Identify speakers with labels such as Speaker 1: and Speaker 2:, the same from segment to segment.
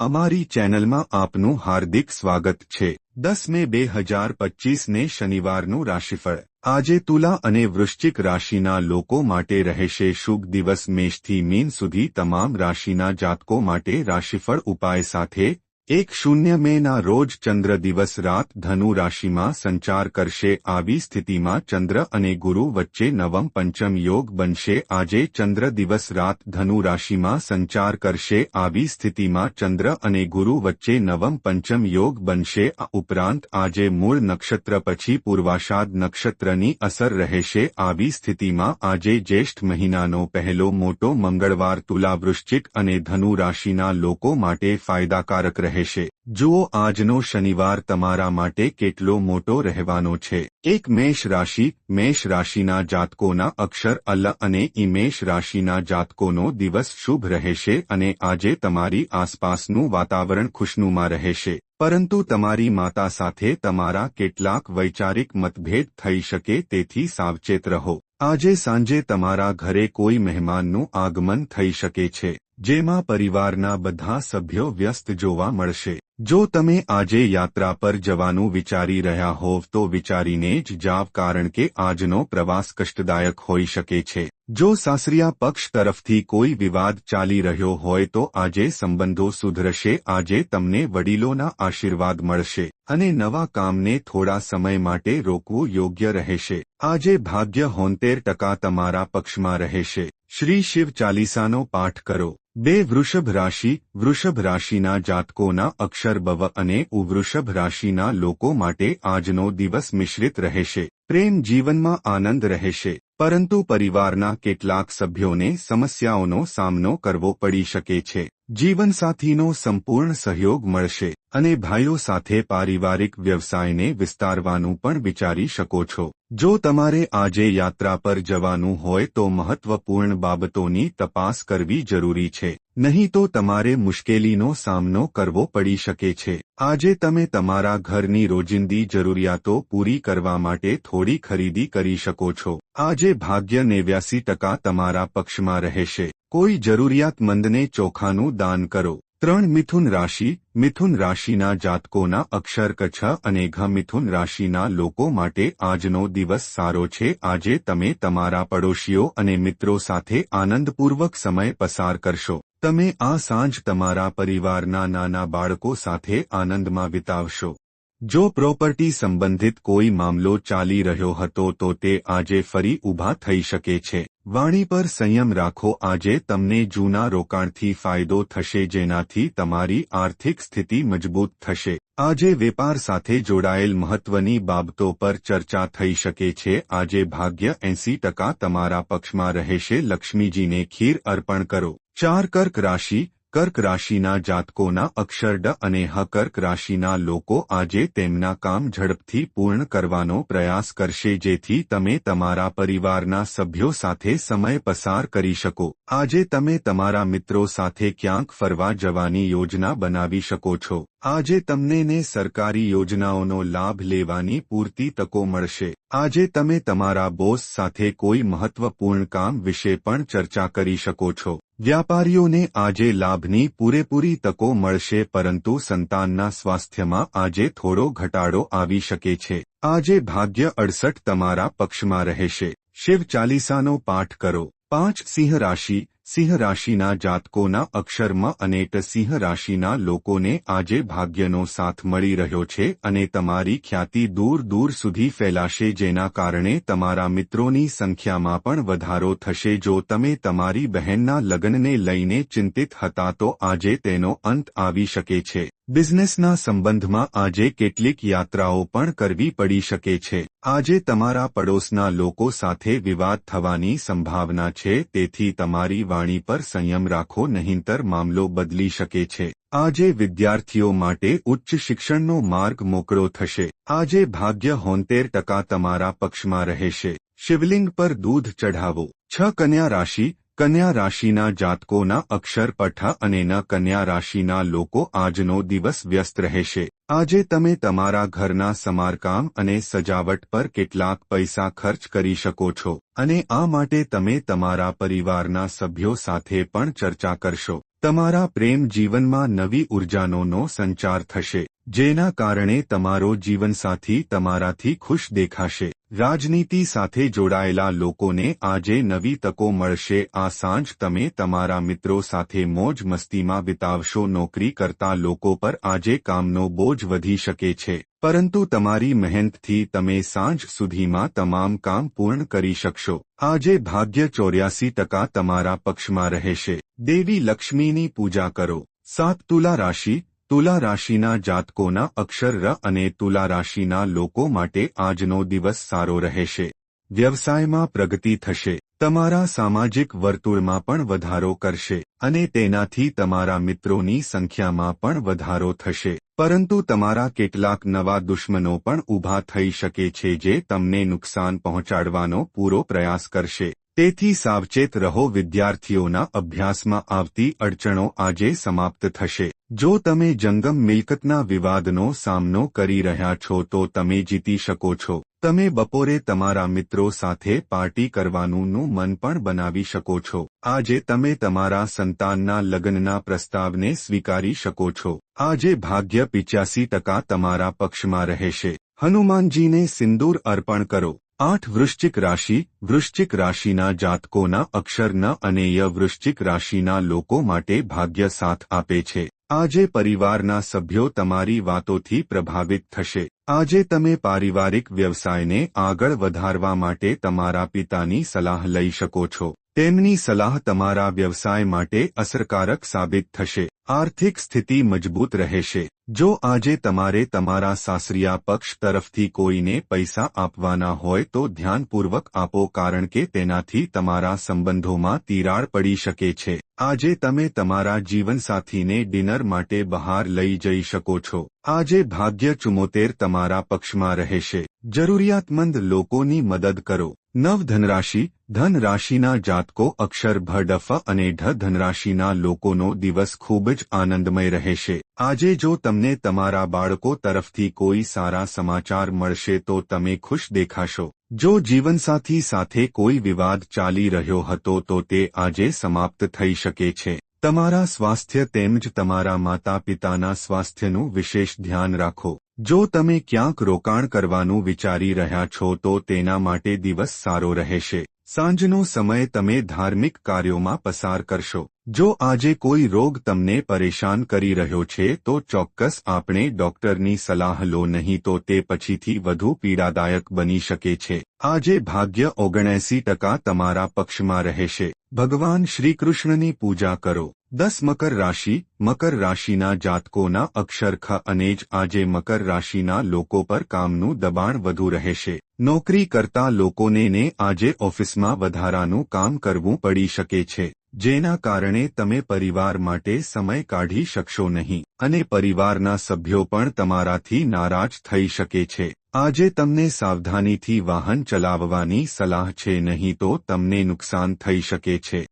Speaker 1: અમારી ચેનલમાં આપનું હાર્દિક સ્વાગત છે. દસ મે બે હજાર પચીસને શનિવારનું રાશિફળ. આજે તુલા અને વૃશ્ચિક રાશિના લોકો માટે રહેશે શુભ દિવસ. મેષથી મીન સુધી તમામ રાશિના જાતકો માટે રાશિફળ ઉપાય સાથે એક શૂન્ય મેના રોજ ચંદ્ર દિવસ રાત ધનુ રાશિમાં સંચાર કરશે. આવી સ્થિતિમાં ચંદ્ર અને ગુરુ વચ્ચે નવમ પંચમ યોગ બનશે. આજે ચંદ્ર દિવસ રાત ધનુ રાશિમાં સંચાર કરશે. આવી સ્થિતિમાં ચંદ્ર અને ગુરુ વચ્ચે નવમ પંચમ યોગ બનશે. આ ઉપરાંત આજે મૂળ નક્ષત્ર પછી પૂર્વાષાદ નક્ષત્રની અસર રહેશે. આવી સ્થિતિમાં આજે જ્યેષ્ઠ મહિનાનો પહેલો મોટો મંગળવાર તુલા વૃશ્ચિક અને ધનુ રાશિના લોકો માટે ફાયદાકારક રહેશે. રહેશે. જુઓ, આજનો શનિવાર તમારા માટે કેટલો મોટો રહેવાનો છે. એક મેષ રાશિ, મેષ રાશિના જાતકોના અક્ષર અલ અને ઇમેષ રાશિના જાતકોનો દિવસ શુભ રહેશે અને આજે તમારી આસપાસનું વાતાવરણ ખુશનુમા રહેશે. પરંતુ તમારી માતા સાથે તમારા કેટલાક વૈચારિક મતભેદ થઈ શકે તેથી સાવચેત રહો. આજે સાંજે તમારા ઘરે કોઈ મહેમાનનું આગમન થઈ શકે છે. જેમાં પરિવારના બધા સભ્યો વ્યસ્ત જોવા મળશે. જો તમે આજે યાત્રા પર જવાનું વિચારી રહ્યા હોવ તો વિચારીને જ જાવ કારણ કે આજનો પ્રવાસ કષ્ટદાયક હોઈ શકે છે. જો સાસરિયા પક્ષ તરફથી કોઈ વિવાદ ચાલી રહ્યો હોય તો આજે સંબંધો સુધરશે, આજે તમને વડીલોના આશીર્વાદ મળશે અને નવા કામને થોડા સમય માટે રોકવું યોગ્ય રહેશે. આજે ભાગ્ય હોંતેર ટકા તમારા પક્ષમાં રહેશે. શ્રી શિવ ચાલીસાનો પાઠ કરો. બે વૃષભ રાશિ, વૃષભ રાશિના જાતકોના અક્ષર બવ અને ઉવૃષભ રાશિના લોકો માટે આજનો દિવસ મિશ્રિત રહેશે. પ્રેમ જીવનમાં આનંદ રહેશે. પરંતુ પરિવારના કેટલાક સભ્યોને સમસ્યાઓનો સામનો કરવો પડી શકે છે. જીવનસાથીનો સંપૂર્ણ સહયોગ મળશે અને ભાઈઓ સાથે પારિવારિક વ્યવસાયને વિસ્તારવાનું પણ વિચારી શકો છો. જો તમારે આજે યાત્રા પર જવાનું હોય તો મહત્વપૂર્ણ બાબતોની તપાસ કરવી જરૂરી છે. નહીં તો તમારે મુશ્કેલીનો સામનો કરવો પડી શકે છે. આજે તમે તમારા ઘરની રોજિંદી જરૂરિયાતો પૂરી કરવા માટે થોડી ખરીદી કરી શકો છો. આજે ભાગ્ય નેવ્યાસી ટકા તમારા પક્ષમાં રહેશે. કોઈ જરૂરિયાતમંદને ચોખાનું દાન કરો. ત્રણ મિથુન રાશિ, મિથુન રાશિના જાતકોના અક્ષર કચ્છ અને ઘ મિથુન રાશિના લોકો માટે આજનો દિવસ સારો છે. આજે તમે તમારા પડોશીઓ અને મિત્રો સાથે આનંદપૂર્વક સમય પસાર કરશો. તમે આ સાંજ તમારા પરિવારના નાના બાળકો સાથે આનંદમાં વિતાવશો. જો પ્રોપર્ટી સંબંધિત કોઈ મામલો ચાલી રહ્યો હતો તો તે આજે ફરી ઊભા થઈ શકે છે. વાણી પર સંયમ રાખો, આજે તમને જૂના રોકાણથી ફાયદો થશે, જેનાથી તમારી આર્થિક સ્થિતિ મજબૂત થશે. આજે વેપાર સાથે જોડાયેલ મહત્વની બાબતો પર ચર્ચા થઈ શકે છે. આજે ભાગ્ય એંસી ટકા તમારા પક્ષમાં રહેશે. લક્ષ્મીજીને ખીર અર્પણ કરો. ચાર કર્ક રાશિ, કર્ક રાશિના જાતકોના અક્ષર અને હ કર્ક રાશિના લોકો આજે તેમના કામ ઝડપથી પૂર્ણ કરવાનો પ્રયાસ કરશે જેથી તમે તમારા પરિવારના સભ્યો સાથે સમય પસાર કરી શકો. આજે તમે તમારા મિત્રો સાથે ક્યાંક ફરવા જવાની યોજના બનાવી શકો છો. આજે તમને ને સરકારી યોજનાઓનો લાભ લેવાની પૂરતી તકો મળશે. આજે તમે તમારા બોસ સાથે કોઈ મહત્વપૂર્ણ કામ વિશે પણ ચર્ચા કરી શકો છો. વ્યાપારીઓને આજે લાભની પૂરેપૂરી તકો મળશે, પરંતુ સંતાનના સ્વાસ્થ્યમાં આજે થોડો ઘટાડો આવી શકે છે. આજે ભાગ્ય અડસઠ તમારા પક્ષમાં રહેશે. શિવ ચાલીસાનો પાઠ કરો. પાંચ સિંહ રાશિ, સિંહ રાશિના જાતકોના અક્ષરમાં અનેક સિંહ રાશિના લોકોને આજે ભાગ્યનો સાથ મળી રહ્યો છે અને તમારી ખ્યાતિ દૂર દૂર સુધી ફેલાશે, જેના કારણે તમારા મિત્રોની સંખ્યામાં પણ વધારો થશે. જો તમે તમારી બહેનના લગ્નને લઈને ચિંતિત હતા, તો આજે તેનો અંત આવી શકે છે. બિઝનેસના સંબંધમાં આજે કેટલીક યાત્રાઓ પણ કરવી પડી શકે છે. આજે તમારા પડોશના લોકો સાથે વિવાદ થવાની સંભાવના છે, તેથી તમારી વાણી પર સંયમ રાખો, નહીંતર મામલો બદલી શકે છે. આજે વિદ્યાર્થીઓ માટે ઉચ્ચ શિક્ષણનો માર્ગ મોકળો થશે. આજે ભાગ્ય હોંતેર ટકા તમારા પક્ષમાં રહેશે. શિવલિંગ પર દૂધ ચઢાવો. છ કન્યા રાશિ કન્યા રાશિના જાતકોના અક્ષર પઠા અને ન કન્યા રાશિના લોકો આજનો દિવસ વ્યસ્ત રહેશે. આજે તમે તમારા ઘરના સમારકામ અને સજાવટ પર કેટલાક પૈસા ખર્ચ કરી શકો છો અને આ માટે તમે તમારા પરિવારના સભ્યો સાથે પણ ચર્ચા કરશો. તમારા પ્રેમ જીવનમાં નવી ઉર્જાનોનો સંચાર થશે. જેના કારણે તમારો જીવનસાથી તમારાથી ખુશ દેખાશે. રાજનીતિ સાથે જોડાયેલા લોકોને આજે નવી તકો મળશે. આ સાંજ તમે તમારા મિત્રો સાથે મોજ મસ્તીમાં વિતાવશો. નોકરી કરતા લોકો પર આજે કામનો બોજ વધી શકે છે. પરંતુ તમારી મહેનતથી તમે સાંજ સુધીમાં તમામ કામ પૂર્ણ કરી શકશો. આજે ભાગ્ય ચોર્યાસી ટકા તમારા પક્ષમાં રહેશે. દેવી લક્ષ્મીની પૂજા કરો. સાત તુલા રાશિ તુલા રાશિના જાતકોના અક્ષર ર અને તુલા રાશિના લોકો માટે આજનો દિવસ સારો રહેશે. વ્યવસાયમાં પ્રગતિ થશે. તમારા સામાજિક વર્તુળમાં પણ વધારો કરશે અને તેનાથી તમારા મિત્રોની સંખ્યામાં પણ વધારો થશે. પરંતુ તમારા કેટલાક નવા દુશ્મનો પણ ઊભા થઈ શકે છે જે તમને નુકસાન પહોંચાડવાનો પૂરો પ્રયાસ કરશે. તેથી સાવચેત રહો, વિદ્યાર્થીઓના અભ્યાસમાં આવતી અડચણો આજે સમાપ્ત થશે. જો તમે જંગમ મિલકતના વિવાદનો સામનો કરી રહ્યા છો તો તમે જીતી શકો છો. તમે બપોરે તમારા મિત્રો સાથે પાર્ટી કરવાનું મન પણ બનાવી શકો છો. આજે તમે તમારા સંતાનના લગ્નના પ્રસ્તાવને સ્વીકારી શકો છો. આજે ભાગ્ય પિચ્યાસી ટકા તમારા પક્ષમાં રહેશે. હનુમાનજીને સિંદૂર અર્પણ કરો. આઠ વૃશ્ચિક રાશિ, વૃશ્ચિક રાશિના જાતકોના અક્ષરના અને ય વૃશ્ચિક રાશિના લોકો માટે ભાગ્ય સાથ આપે છે. આજે પરિવારના સભ્યો તમારી વાતોથી પ્રભાવિત થશે. આજે તમે પારિવારિક વ્યવસાયને આગળ વધારવા માટે તમારા પિતાની સલાહ લઈ શકો છો. તેમની સલાહ તમારા વ્યવસાય માટે અસરકારક સાબિત થશે. આર્થિક સ્થિતિ મજબૂત રહેશે. જો આજે તમારે તમારા સાસરિયા પક્ષ તરફથી કોઈને પૈસા આપવાના હોય તો ધ્યાનપૂર્વક આપો કારણ કે તેનાથી તમારા સંબંધોમાં તિરાડ પડી શકે છે. આજે તમે તમારા જીવનસાથીને ડિનર માટે બહાર લઈ જઈ શકો છો. આજે ભાગ્ય ચુમોતેર તમારા પક્ષમાં રહેશે. જરૂરિયાતમંદ લોકોની મદદ કરો. નવ ધનરાશિ ધન રાશિના જાતકો અક્ષર ભડફ અને ઢ ધનરાશિના લોકોનો દિવસ ખૂબ જ આનંદમય રહેશે. આજે જો તમને તમારા બાળકો તરફથી કોઈ સારા સમાચાર મળશે તો તમે ખુશ દેખાશો. જો જીવનસાથી સાથે કોઈ વિવાદ ચાલી રહ્યો હતો તો તે આજે સમાપ્ત થઈ શકે છે. તમારા સ્વાસ્થ્ય તેમજ તમારા માતા પિતાના સ્વાસ્થ્યનું વિશેષ ધ્યાન રાખો. જો તમે ક્યાંક રોકાણ કરવાનું વિચારી રહ્યા છો તો તેના માટે દિવસ સારો રહેશે. સાંજનો સમય તમે ધાર્મિક કાર્યોમાં પસાર કરશો. જો આજે કોઈ રોગ તમને પરેશાન કરી રહ્યો છે, તો ચોક્કસ આપણે ડોક્ટરની સલાહ લો, નહીં તો તે પછીથી વધુ પીડાદાયક બની શકે છે. આજે ભાગ્ય ઓગણએસી ટકા તમારા પક્ષમાં રહેશે. ભગવાન શ્રીકૃષ્ણની પૂજા કરો. દસ મકર રાશિ, મકર રાશિના જાતકોના અક્ષરખ અને જ આજે મકર રાશિના લોકો પર કામનું દબાણ વધુ રહેશે. નોકરી કરતા લોકોને આજે ઓફિસમાં વધારાનું કામ કરવું પડી શકે છે, જેના કારણે તમે પરિવાર માટે સમય કાઢી શકશો નહીં, અને પરિવારના સભ્યો પણ તમારાથી નારાજ થઈ શકે છે. આજે તમને સાવધાનીથી વાહન ચલાવવાની સલાહ છે, નહીં તો તમને નુકસાન થઈ શકે છે.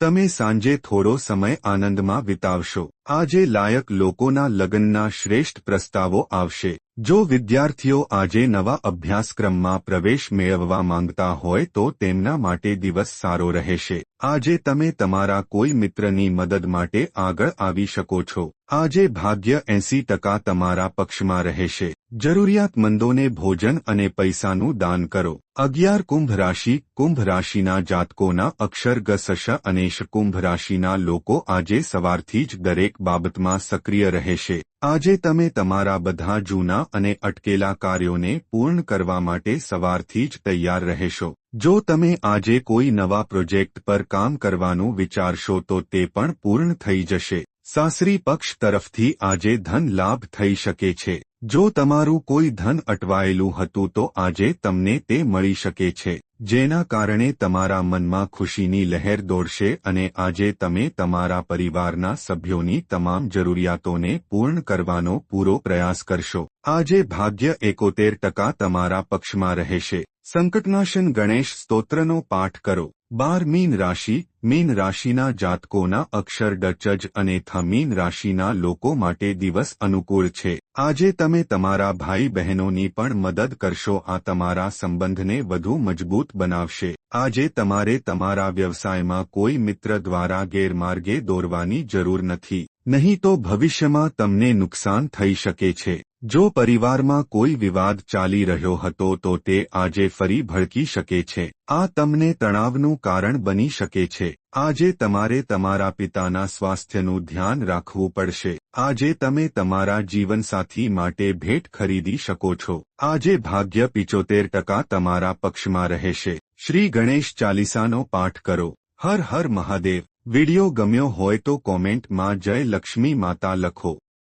Speaker 1: તમે સાંજે થોડો સમય આનંદમાં વિતાવશો. આજે લાયક લોકોના લગ્નના શ્રેષ્ઠ પ્રસ્તાવો આવશે. જો વિદ્યાર્થીઓ આજે નવા અભ્યાસક્રમમાં પ્રવેશ મેળવવા માંગતા હોય તો તેમના માટે દિવસ સારો રહેશે. આજે તમે તમારા કોઈ મિત્રની મદદ માટે આગળ આવી શકો છો. આજે ભાગ્ય એંસી ટકા તમારા પક્ષમાં રહેશે. જરૂરિયાતમંદોને ભોજન અને પૈસાનું દાન કરો. અગિયાર કુંભ રાશિ, કુંભ રાશિના જાતકોના અક્ષર ગસશ અને કુંભ રાશિના લોકો આજે સવારથી જ બાબતમાં સક્રિય રહેશે. આજે તમે તમારા બધા જૂના અને અટકેલા કાર્યોને પૂર્ણ કરવા માટે સવારથી જ તૈયાર રહેશો. જો તમે આજે કોઈ નવા પ્રોજેક્ટ પર કામ કરવાનું વિચારશો તો તે પણ પૂર્ણ થઈ જશે. સાસરી પક્ષ તરફથી આજે ધન લાભ થઈ શકે છે. જો તમારું કોઈ ધન અટવાયેલું હતું તો આજે તમને તે મળી શકે છે. જેના કારણે તમારા મનમાં ખુશીની લહેર દોડશે અને આજે તમે તમારા પરિવારના સભ્યોની તમામ જરૂરિયાતોને પૂર્ણ કરવાનો પૂરો પ્રયાસ કરશો. આજે ભાગ્ય એકોતેર ટકા તમારા પક્ષમાં રહેશે. સંકટનાશન ગણેશ સ્તોત્રનો પાઠ કરો. બાર મીન રાશિ, મીન રાશિના જાતકોના અક્ષર ડચજ અને થ મીન રાશિના લોકો માટે દિવસ અનુકૂળ છે. આજે તમે તમારા ભાઈ બહેનોની પણ મદદ કરશો, આ તમારા સંબંધને વધુ મજબૂત બનાવશે. આજે તમારે તમારા વ્યવસાયમાં કોઈ મિત્ર દ્વારા ગેરમાર્ગે દોરવાની જરૂર નથી. નહીં તો ભવિષ્યમાં તમને નુકસાન થઈ શકે છે. જો પરિવારમાં કોઈ વિવાદ ચાલી રહ્યો હતો તો તે આજે ફરી ભડકી શકે છે. આ તમને તણાવનું કારણ બની શકે છે. આજે તમારે તમારા પિતાના સ્વાસ્થ્યનું ધ્યાન રાખવું પડશે. આજે તમે તમારા જીવનસાથી માટે ભેટ ખરીદી શકો છો. આજે ભાગ્ય પિચોતેર ટકા તમારા પક્ષમાં રહેશે. શ્રી ગણેશ ચાલીસાનો પાઠ કરો. હર હર મહાદેવ. વિડિયો ગમ્યો હોય તો કોમેન્ટમાં જય લક્ષ્મી માતા લખો.